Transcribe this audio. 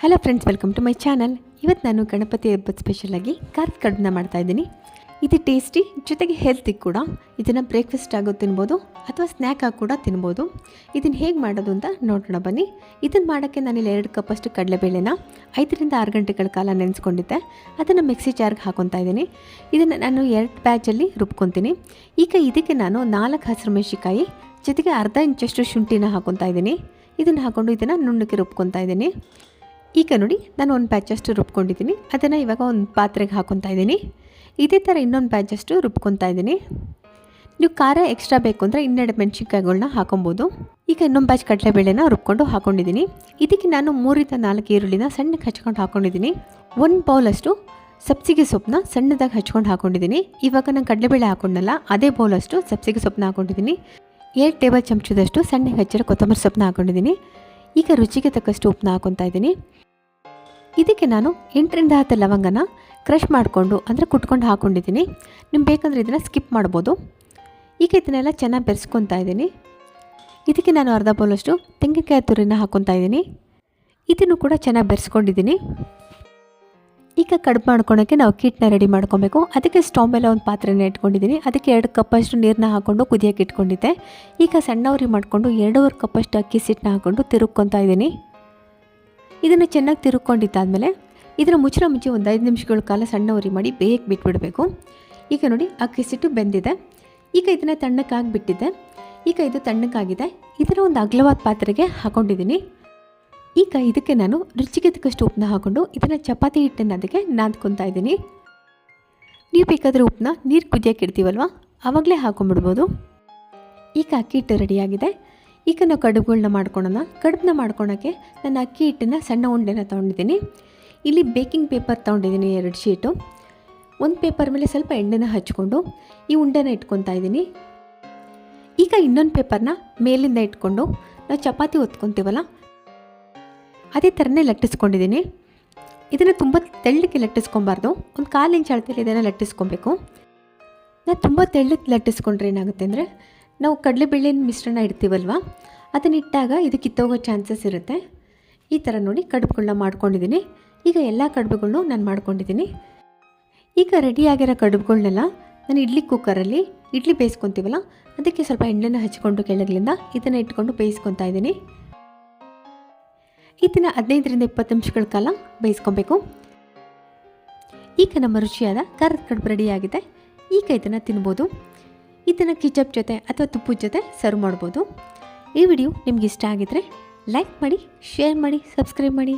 Hello friends welcome to my channel ಇವತ್ತು ನಾನು ಗಣಪತಿ ಹಬ್ಬದ ಸ್ಪೆಷಲಾಗಿ ಖಾರದ ಕಡ್ಬನ್ನ ಮಾಡ್ತಾ ಇದ್ದೀನಿ. ಇದು ಟೇಸ್ಟಿ ಜೊತೆಗೆ ಹೆಲ್ತಿ ಕೂಡ. ಇದನ್ನು ಬ್ರೇಕ್ಫಾಸ್ಟ್ ಆಗೋ ತಿನ್ಬೋದು, ಅಥವಾ ಸ್ನ್ಯಾಕ್ ಆಗಿ ಕೂಡ ತಿನ್ಬೋದು. ಇದನ್ನು ಹೇಗೆ ಮಾಡೋದು ಅಂತ ನೋಡೋಣ ಬನ್ನಿ. ಇದನ್ನು ಮಾಡೋಕ್ಕೆ ನಾನಿಲ್ಲಿ ಎರಡು ಕಪ್ಪಷ್ಟು ಕಡಲೆಬೇಳೆನ, ಐದರಿಂದ ಆರು ಗಂಟೆಗಳ ಕಾಲ ನೆನೆಸ್ಕೊಂಡಿದ್ದೆ. ಅದನ್ನು ಮಿಕ್ಸಿ ಜಾರ್ಗೆ ಹಾಕೊತಾ ಇದ್ದೀನಿ. ಇದನ್ನು ನಾನು ಎರಡು ಬ್ಯಾಚಲ್ಲಿ ರುಬ್ಕೊತೀನಿ. ಈಗ ಇದಕ್ಕೆ ನಾನು ನಾಲ್ಕು ಹಸಿರು ಮೆಣಸಿಕಾಯಿ ಜೊತೆಗೆ ಅರ್ಧ ಇಂಚಷ್ಟು ಶುಂಠಿನ ಹಾಕೊತಾ ಇದ್ದೀನಿ. ಇದನ್ನು ಹಾಕ್ಕೊಂಡು ಇದನ್ನು ನುಣ್ಣಗೆ ರುಬ್ಕೊತಾ ಇದ್ದೀನಿ. ಈಗ ನೋಡಿ, ನಾನು ಒಂದು ಬ್ಯಾಚಷ್ಟು ರುಬ್ಕೊಂಡಿದ್ದೀನಿ. ಅದನ್ನು ಇವಾಗ ಒಂದು ಪಾತ್ರೆಗೆ ಹಾಕೊತಾ ಇದ್ದೀನಿ. ಇದೇ ಥರ ಇನ್ನೊಂದು ಬ್ಯಾಚಷ್ಟು ರುಬ್ಕೊತಾ ಇದ್ದೀನಿ. ನೀವು ಖಾರ ಎಕ್ಸ್ಟ್ರಾ ಬೇಕು ಅಂದರೆ ಇನ್ನೆರಡು ಮೆಣಸಿನ್ಕಾಯಿಗಳನ್ನ ಹಾಕೊಬೋದು. ಈಗ ಇನ್ನೊಂದು ಬ್ಯಾಚ್ ಕಡಲೆಬೇಳೆನ ರುಬ್ಕೊಂಡು ಹಾಕೊಂಡಿದ್ದೀನಿ. ಇದಕ್ಕೆ ನಾನು ಮೂರಿಂದ ನಾಲ್ಕು ಈರುಳ್ಳಿನ ಸಣ್ಣಗೆ ಹಚ್ಕೊಂಡು ಹಾಕೊಂಡಿದ್ದೀನಿ. ಒಂದು ಬೌಲಷ್ಟು ಸಬ್ಸಿಗೆ ಸೊಪ್ಪನ್ನ ಸಣ್ಣದಾಗಿ ಹಚ್ಕೊಂಡು ಹಾಕೊಂಡಿದ್ದೀನಿ. ಇವಾಗ ನಾನು ಕಡಲೆಬೇಳೆ ಹಾಕೊಂಡಲ್ಲ ಅದೇ ಬೌಲಷ್ಟು ಸಬ್ಸಿಗೆ ಸೊಪ್ಪನ್ನ ಹಾಕೊಂಡಿದ್ದೀನಿ. ಎರಡು ಟೇಬಲ್ ಚಮಚದಷ್ಟು ಸಣ್ಣಗೆ ಹಚ್ಚಿರೋ ಕೊತ್ತಂಬರಿ ಸೊಪ್ಪನ್ನ ಹಾಕೊಂಡಿದ್ದೀನಿ. ಈಗ ರುಚಿಗೆ ತಕ್ಕಷ್ಟು ಉಪ್ಪನ್ನ ಹಾಕೊತಾ ಇದ್ದೀನಿ. ಇದಕ್ಕೆ ನಾನು ಎಂಟರಿಂದ ಹತ್ತು ಲವಂಗನ ಕ್ರಷ್ ಮಾಡಿಕೊಂಡು, ಅಂದರೆ ಕುಟ್ಕೊಂಡು ಹಾಕ್ಕೊಂಡಿದ್ದೀನಿ ನಿಮ್ಗೆ ಬೇಕಂದರೆ ಇದನ್ನು ಸ್ಕಿಪ್ ಮಾಡ್ಬೋದು. ಈಗ ಇದನ್ನೆಲ್ಲ ಚೆನ್ನಾಗಿ ಬೆರೆಸ್ಕೊತಾ ಇದ್ದೀನಿ. ಇದಕ್ಕೆ ನಾನು ಅರ್ಧ ಬೌಲಷ್ಟು ತೆಂಗಿನಕಾಯಿ ತುರಿನ ಹಾಕ್ಕೊತಾ ಇದ್ದೀನಿ. ಇದನ್ನು ಕೂಡ ಚೆನ್ನಾಗಿ ಬೆರೆಸ್ಕೊಂಡಿದ್ದೀನಿ. ಈಗ ಕಡುಬು ಮಾಡ್ಕೊಳೋಕ್ಕೆ ನಾವು ಕಿಟ್ನ ರೆಡಿ ಮಾಡ್ಕೊಬೇಕು. ಅದಕ್ಕೆ ಸ್ಟವ್ ಮೇಲೆ ಒಂದು ಪಾತ್ರೆನ ಇಟ್ಕೊಂಡಿದ್ದೀನಿ. ಅದಕ್ಕೆ ಎರಡು ಕಪ್ಪಷ್ಟು ನೀರನ್ನ ಹಾಕ್ಕೊಂಡು ಕುದಿಯೋಕೆ ಇಟ್ಕೊಂಡಿದ್ದೆ. ಈಗ ಸಣ್ಣವ್ರಿಗೆ ಮಾಡಿಕೊಂಡು ಎರಡೂವರೆ ಕಪ್ಪಷ್ಟು ಅಕ್ಕಿ ಸಿಟ್ಟನ್ನ ಹಾಕ್ಕೊಂಡು ತಿರುಗ್ಕೊತಾ ಇದ್ದೀನಿ. ಇದನ್ನು ಚೆನ್ನಾಗಿ ತಿರುಕೊಂಡಿದ್ದಾದಮೇಲೆ ಇದನ್ನು ಮುಚ್ಚಳ ಮುಚ್ಚಿ ಒಂದು ಐದು ನಿಮಿಷಗಳ ಕಾಲ ಸಣ್ಣ ಉರಿ ಮಾಡಿ ಬೇಯಕ್ಕೆ ಬಿಟ್ಬಿಡಬೇಕು. ಈಗ ನೋಡಿ ಅಕ್ಕಿ ಸಿಟ್ಟು ಬೆಂದಿದೆ. ಈಗ ಇದನ್ನು ತಣ್ಣಕ್ಕಾಗಿ ಬಿಟ್ಟಿದ್ದೆ ಈಗ ಇದು ತಣ್ಣಕ್ಕಾಗಿದೆ. ಇದನ್ನು ಒಂದು ಅಗಲವಾದ ಪಾತ್ರೆಗೆ ಹಾಕೊಂಡಿದ್ದೀನಿ ಈಗ ಇದಕ್ಕೆ ನಾನು ರುಚಿಗೆ ತಕ್ಕಷ್ಟು ಉಪ್ಪನ್ನ ಹಾಕ್ಕೊಂಡು ಇದನ್ನು ಚಪಾತಿ ಹಿಟ್ಟನ್ನು ಅದಕ್ಕೆ ನಾದ್ಕೊತಾ ಇದ್ದೀನಿ. ನೀವು ಬೇಕಾದರೆ ಉಪ್ಪನ್ನ ನೀರು ಕುದಿಯೋಕೆ ಇಡ್ತೀವಲ್ವ? ಆವಾಗಲೇ ಹಾಕೊಂಡ್ಬಿಡ್ಬೋದು. ಈಗ ಅಕ್ಕಿ ಹಿಟ್ಟು ರೆಡಿಯಾಗಿದೆ ಈಗ ನಾವು ಕಡುಬುಗಳನ್ನ ಮಾಡ್ಕೊಳೋಣ ಕಡುಬನ್ನ ಮಾಡ್ಕೊಳೋಕ್ಕೆ ನಾನು ಅಕ್ಕಿ ಹಿಟ್ಟನ್ನು ಸಣ್ಣ ಉಂಡೆನ ತೊಗೊಂಡಿದ್ದೀನಿ. ಇಲ್ಲಿ ಬೇಕಿಂಗ್ ಪೇಪರ್ ತೊಗೊಂಡಿದ್ದೀನಿ ಎರಡು ಶೀಟು. ಒಂದು ಪೇಪರ್ ಮೇಲೆ ಸ್ವಲ್ಪ ಎಣ್ಣೆನ ಹಚ್ಕೊಂಡು ಈ ಉಂಡೆನ ಇಟ್ಕೊತಾ ಇದ್ದೀನಿ. ಈಗ ಇನ್ನೊಂದು ಪೇಪರ್ನ ಮೇಲಿಂದ ಇಟ್ಕೊಂಡು ನಾವು ಚಪಾತಿ ಒತ್ಕೊತೀವಲ್ಲ ಅದೇ ಥರನೇ ಲಟ್ಟಿಸ್ಕೊಂಡಿದ್ದೀನಿ. ಇದನ್ನು ತುಂಬ ತೆಳ್ಳಗೆ ಲಟ್ಟಿಸ್ಕೊಬಾರ್ದು, ಒಂದು ಕಾಲು ಇಂಚ್ ಅಳತೆಯಲ್ಲಿ ಇದನ್ನು ಲಟ್ಟಿಸ್ಕೊಬೇಕು. ನಾನು ತುಂಬ ತೆಳ್ಳಗೆ ಲಟ್ಟಿಸ್ಕೊಂಡ್ರೆ ಏನಾಗುತ್ತೆ ಅಂದರೆ ನಾವು ಕಡಲೆಬೇಳೆನ ಮಿಶ್ರಣ ಇಡ್ತೀವಲ್ವ? ಅದನ್ನಿಟ್ಟಾಗ ಇದು ಕಿತ್ತೋಗೋ ಚಾನ್ಸಸ್ ಇರುತ್ತೆ. ಈ ಥರ ನೋಡಿ ಕಡುಬುಗಳನ್ನ ಮಾಡ್ಕೊಂಡಿದ್ದೀನಿ. ಈಗ ಎಲ್ಲ ಕಡುಬುಗಳನ್ನು ನಾನು ಮಾಡ್ಕೊಂಡಿದ್ದೀನಿ. ಈಗ ರೆಡಿಯಾಗಿರೋ ಕಡುಬುಗಳನ್ನೆಲ್ಲ ನಾನು ಇಡ್ಲಿ ಕುಕ್ಕರಲ್ಲಿ ಇಡ್ಲಿ ಬೇಯಿಸ್ಕೊತೀವಲ್ಲ, ಅದಕ್ಕೆ ಸ್ವಲ್ಪ ಎಣ್ಣೆನ ಹಚ್ಕೊಂಡು ಕೆಳಗಲಿಂದ ಇದನ್ನು ಇಟ್ಕೊಂಡು ಬೇಯಿಸ್ಕೊತಾ ಇದ್ದೀನಿ. ಇದನ್ನು ಹದಿನೈದರಿಂದ ಇಪ್ಪತ್ತು ನಿಮಿಷಗಳ ಕಾಲ ಬೇಯಿಸ್ಕೊಬೇಕು. ಈಗ ನಮ್ಮ ರುಚಿಯಾದ ಖಾರದ ಕಡುಬು ರೆಡಿಯಾಗಿದೆ ಈಗ ಇದನ್ನು ತಿನ್ಬೋದು. ಇದನ್ನು ಕಿಚಪ್ ಜೊತೆ ಅಥವಾ ತುಪ್ಪದ ಜೊತೆ ಸರ್ವ್ ಮಾಡ್ಬೋದು. ಈ ವಿಡಿಯೋ ನಿಮ್ಗೆ ಇಷ್ಟ ಆಗಿದ್ರೆ ಲೈಕ್ ಮಾಡಿ ಶೇರ್ ಮಾಡಿ ಸಬ್ಸ್ಕ್ರೈಬ್ ಮಾಡಿ.